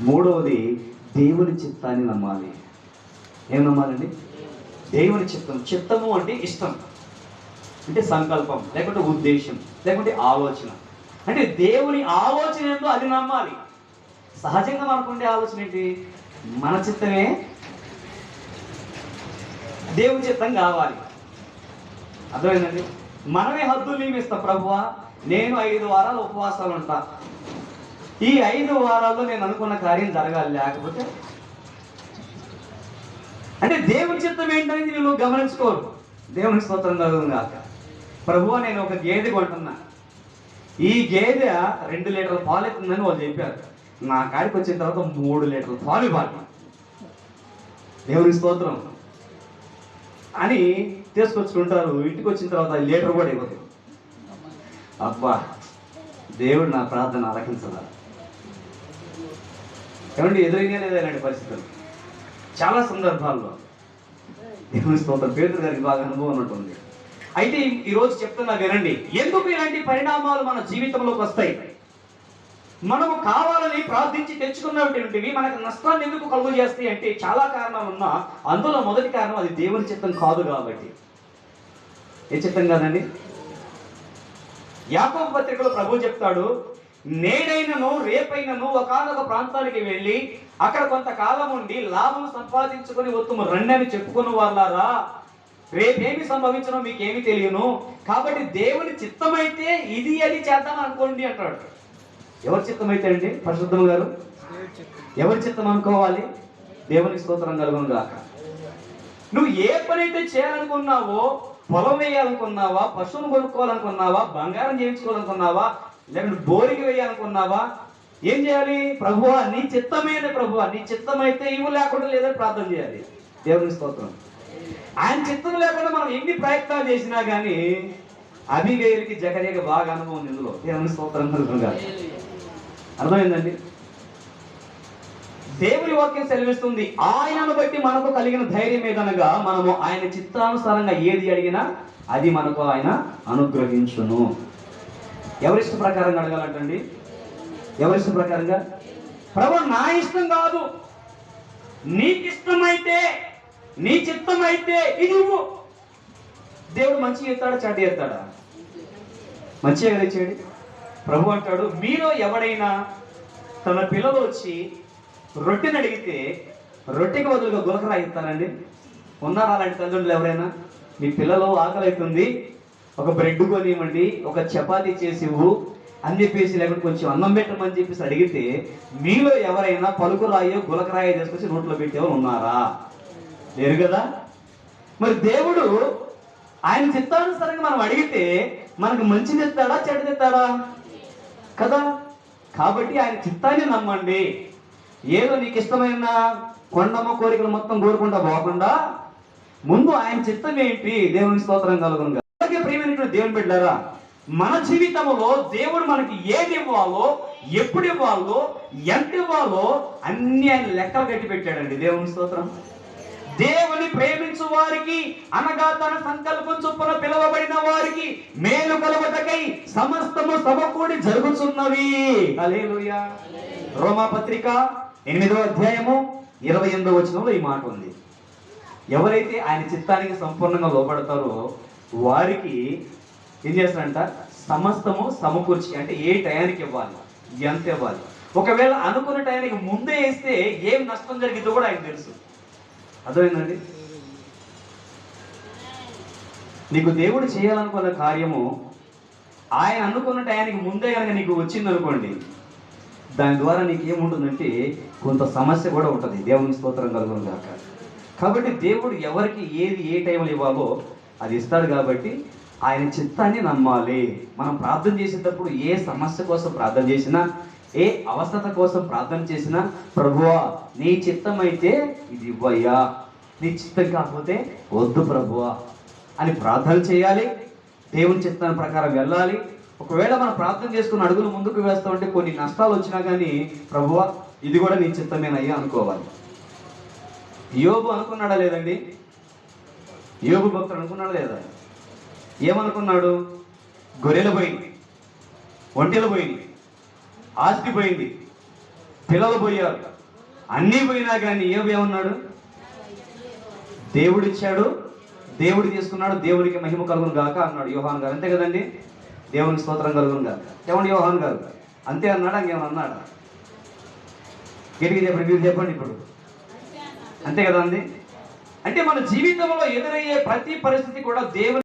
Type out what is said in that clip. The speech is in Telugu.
మూడవది దేవుని చిత్తాన్ని నమ్మాలి. ఏం నమ్మాలండి? దేవుని చిత్తం. చిత్తము అంటే ఇష్టం. అంటే సంకల్పం లేకుంటే ఉద్దేశం లేకుంటే ఆలోచన. అంటే దేవుని ఆలోచన ఏంటో అది నమ్మాలి. సహజంగా మనకు ఉండే ఆలోచన ఏంటి? మన చిత్తమే దేవుని చిత్తం కావాలి. అర్థమైందండి? మనమే హద్దులు నియమిస్తాం. ప్రభువా నేను ఐదు వారాలు ఉపవాసాలు ఉంటా. ఈ ఐదు వారాల్లో నేను అనుకున్న కార్యం జరగాలి లేకపోతే అంటే దేవుని చిత్తం ఏంటనేది నువ్వు గమనించుకోరు. దేవుని స్తోత్రం కలుగుతుంది కాక. ప్రభువా నేను ఒక గేదె కొంటున్నా. ఈ గేదె రెండు లీటర్ల పాలు ఎత్తుందని వాళ్ళు చెప్పారు. నా కాడికి వచ్చిన తర్వాత మూడు లీటర్ల పాలు ఇవ్వాలి. దేవుని స్తోత్రం. అని తీసుకొచ్చుకుంటారు. ఇంటికి వచ్చిన తర్వాత లీటర్ కూడా ఇవ్వదు. అబ్బా దేవుడు నా ప్రార్థన ఆలకించదా ఏమంటే ఎదురైనా లేదా ఇలాంటి పరిస్థితులు? చాలా సందర్భాల్లో. దేవుని స్తోత్రం పేదరు గారికి బాగా అనుభవం ఉన్నట్టుంది అయితే ఈరోజు చెప్తున్నా వినండి. ఎందుకు ఇలాంటి పరిణామాలు మన జీవితంలోకి వస్తాయి? మనము కావాలని ప్రార్థించి తెచ్చుకున్నటువంటివి మనకు నష్టాన్ని ఎందుకు కలుగు చేస్తాయి అంటే చాలా కారణాలు ఉన్నా అందులో మొదటి కారణం అది దేవుని చిత్తం కాదు కాబట్టి. ఏ చిత్తం కాదండి? యాకోబు పత్రికలో ప్రభు చెప్తాడు నేడైనను రేపైనను ఒకనొక ప్రాంతానికి వెళ్ళి అక్కడ కొంతకాలం ఉండి లాభం సంపాదించుకొని వత్తుము రండి అని చెప్పుకున్న వాళ్ళారా? రేపేమి సంభవించడం మీకేమి తెలియను. కాబట్టి దేవుని చిత్తమైతే ఇది అది చేద్దాం అనుకోండి అంటాడు. ఎవరి చిత్తమైతే అండి? పరిశుద్ధం గారు? ఎవరి చిత్తం అనుకోవాలి? దేవునికి స్తోత్రం కలుగును గాక. నువ్వు ఏ పని అయితే చేయాలనుకున్నావో పొలం వేయాలనుకున్నావా పశువును కొనుక్కోవాలనుకున్నావా బంగారం చేయించుకోవాలనుకున్నావా లేకుంటే బోరికి వేయాలనుకున్నావా? ఏం చేయాలి? ప్రభువా నీ చిత్తమైన ప్రభువా. నీ చిత్తం అయితే ఇవి లేకుండా లేదని ప్రార్థన చేయాలి. దేవుని స్తోత్రం. ఆయన చిత్తం లేకుండా మనం ఎన్ని ప్రయత్నాలు చేసినా కానీ అభిగేయులకి జకరియకి బాగా అనుభవం ఇందులో. దేవుని స్తోత్రం కాదు అర్థమైందండి? దేవుని వాక్యం సెలవిస్తుంది. ఆయనను బట్టి మనకు కలిగిన ధైర్యం ఏదనగా మనము ఆయన చిత్తానుసారంగా ఏది అడిగినా అది మనకు ఆయన అనుగ్రహించును. ఎవరిష్ట ప్రకారంగా అడగాలంటండి? ఎవరిష్ట ప్రకారంగా? ప్రభు నా ఇష్టం కాదు. నీకు ఇష్టమైతే నీ చిత్తం అయితే ఇది ఇవ్వు దేవుడు మంచి ఎత్తాడా చెడ్డ ఎత్తాడా మంచిగా కదా ఇచ్చాడు ప్రభు అంటాడు మీలో ఎవడైనా తన పిల్లలు వచ్చి రొట్టెని అడిగితే రొట్టెకి బదులుగా గులకరాయిస్తానండి ఉన్నారా అలాంటి తల్లిదండ్రులు ఎవరైనా? మీ పిల్లలు ఆకలి అవుతుంది ఒక బ్రెడ్ కొనివ్వండి ఒక చపాతీ చేసి ఇవ్వు అని చెప్పేసి లేకుంటే కొంచెం అన్నం పెట్టమని చెప్పేసి అడిగితే మీలో ఎవరైనా పలుకురాయో గులకరాయో తీసుకొచ్చి నోట్లో పెట్టేవారు ఉన్నారా? లేరు కదా? మరి దేవుడు ఆయన చిత్తానుసారంగా మనం అడిగితే మనకు మంచిది తెస్తాడా చెడ్డది తెస్తాడా? కదా? కాబట్టి ఆయన చిత్తాన్ని నమ్మండి. ఏదో నీకు ఇష్టమైన కొండమ్మ కోరికలు మొత్తం కోరుకుంటా పోకుండా ముందు ఆయన చిత్తం ఏంటి? దేవుని స్తోత్రం కలుగును దేవుని బిడ్డారా మన జీవితంలో దేవుడు మనకి ఏది ఇవ్వాలో ఎప్పుడు ఇవ్వాలో ఎంత ఇవ్వాలో అన్ని ఆయన లెక్కలు కట్టి పెట్టాడండి. దేవుని స్తోత్రం. దేవుని ప్రేమించు వారికి అనగా తన సంకల్పం చొప్పున పిలువబడిన వారికి మేలు కలవటకై సమస్తము సమకూడి జరుగుతున్నవి హల్లెలూయా. రోమా పత్రిక అధ్యాయము ఇరవై ఎనిమిదో వచనంలో ఈ మాట ఉంది. ఎవరైతే ఆయన చిత్తానికి సంపూర్ణంగా లోపడతారో వారికి ఏం చేస్తారంట? సమస్తము సమకూర్చి అంటే ఏ టయానికి ఇవ్వాలి? ఎంత ఇవ్వాలి? ఒకవేళ అనుకున్న టయానికి ముందే వేస్తే ఏం నష్టం జరిగిందో కూడా ఆయన తెలుసు. అర్థమైందండి? నీకు దేవుడు చేయాలనుకున్న కార్యము ఆయన అనుకున్న టయానికి ముందే కనుక నీకు వచ్చింది అనుకోండి దాని ద్వారా నీకు ఏముంటుందంటే కొంత సమస్య కూడా ఉంటుంది. దేవుని స్తోత్రం కలుగును కాక కాబట్టి దేవుడు ఎవరికి ఏది ఏ టైంలో ఇవ్వాలో అది ఇస్తాడు కాబట్టి ఆయన చిత్తాన్ని నమ్మాలి. మనం ప్రార్థన చేసేటప్పుడు ఏ సమస్య కోసం ప్రార్థన చేసినా ఏ అవస్థత కోసం ప్రార్థన చేసినా ప్రభువా నీ చిత్తం అయితే ఇది ఇవ్వయ్యా. నీ చిత్తం కాకపోతే వద్దు ప్రభువా అని ప్రార్థన చేయాలి. దేవుని చిత్తాన్ని ప్రకారం వెళ్ళాలి. ఒకవేళ మనం ప్రార్థన చేసుకుని అడుగులు ముందుకు వేస్తా ఉంటే కొన్ని నష్టాలు వచ్చినా కానీ ప్రభువా ఇది కూడా నీ చిత్తమేనయ్యా అనుకోవాలి. యోబు అనుకున్నాడా లేదండి? యోగు భక్తుడు అనుకున్నాడా లేదా? ఏమనుకున్నాడు? గొర్రెలు పోయింది ఒంటెలు పోయింది ఆస్తి పోయింది పిల్లలు పోయారు. అన్నీ పోయినా కానీ ఏవి ఏమన్నాడు? దేవుడు ఇచ్చాడు దేవుడు తీసుకున్నాడు దేవుడికి మహిమ కలుగును గాక అన్నాడు యోహాన్ గారు. అంతే కదండి? దేవునికి స్తోత్రం కలుగును గాక. ఏమండి యోహాన్ గారు? అంతే అన్నాడు? ఇంకేమన్నా అన్నాడా? గట్టిగా చెప్పండి మీరు చెప్పండి ఇప్పుడు. అంతే కదా అండి? అంటే మన జీవితంలో ఎదురయ్యే ప్రతి పరిస్థితి కూడా దేవుని